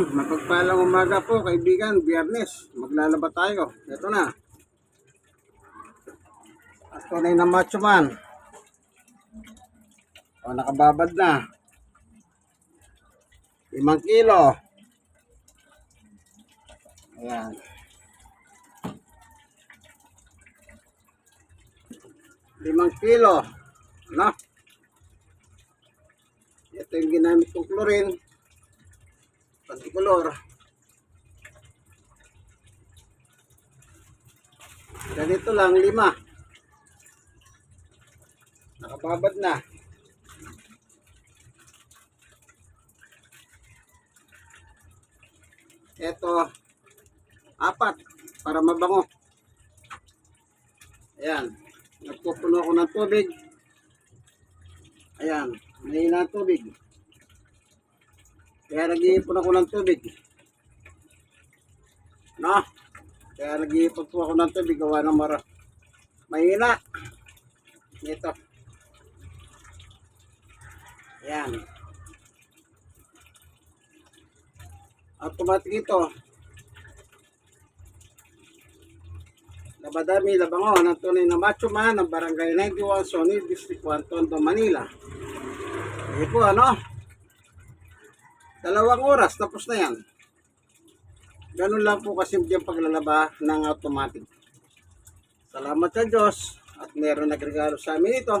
Mapagpalang umaga po, kaibigan. Biyernes, maglalaba tayo. Ito na. At tunay na macho man. O, nakababad na. Limang kilo. Ayan. Limang kilo. Ano? Ito yung ginamit kong chlorine. Pantikulor. Ganito lang, lima. Nakababad na. Ito, apat para mabango. Ayan. Nagpupuno ako ng tubig. Ayan. Mahina ang tubig. Kaya nag-iipon ako ng tubig. No? Kaya nag-iipon po ako ng tubig. Gawa ng mara. Mahina. Ito. Ayan. Automatic ito. Labadami Labango ng tunay na macho man ng Barangay 91 Sony District 1 Tondo, Manila. Ito po ano? Dalawang oras tapos na yan. Ganun lang po kasimple ang paglalaba ng automatic. Salamat sa Diyos at meron nagregalo sa amin ito.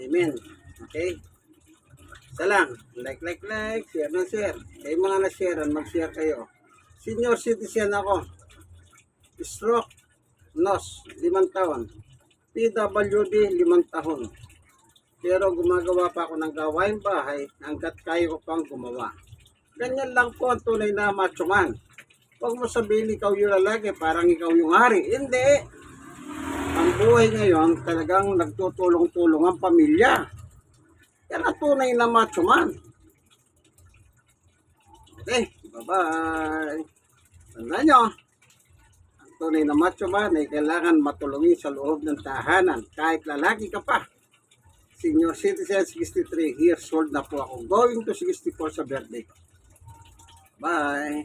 Amen. Okay? Isa lang. Like, like, like. Share na share. Kayo mga na-share, mag-share kayo. Senior citizen ako. Stroke. NOS. Limang taon. PWD. Limang taon. Pero gumagawa pa ako ng gawain bahay hanggat kaya ko pang gumawa. Ganyan lang po ang tunay na macho man. Huwag mo sabihin ikaw yung lalaki, parang ikaw yung hari. Hindi. Ang buhay ngayon, talagang nagtutulong-tulong ang pamilya. Yan ang tunay na macho man. Okay, bye-bye. Tandaan nyo, ang tunay na macho man ay kailangan matulungi sa loob ng tahanan. Kahit lalaki ka pa. Senior citizen, 63 years old na po ako. Going to 64 sa birthday. Bye!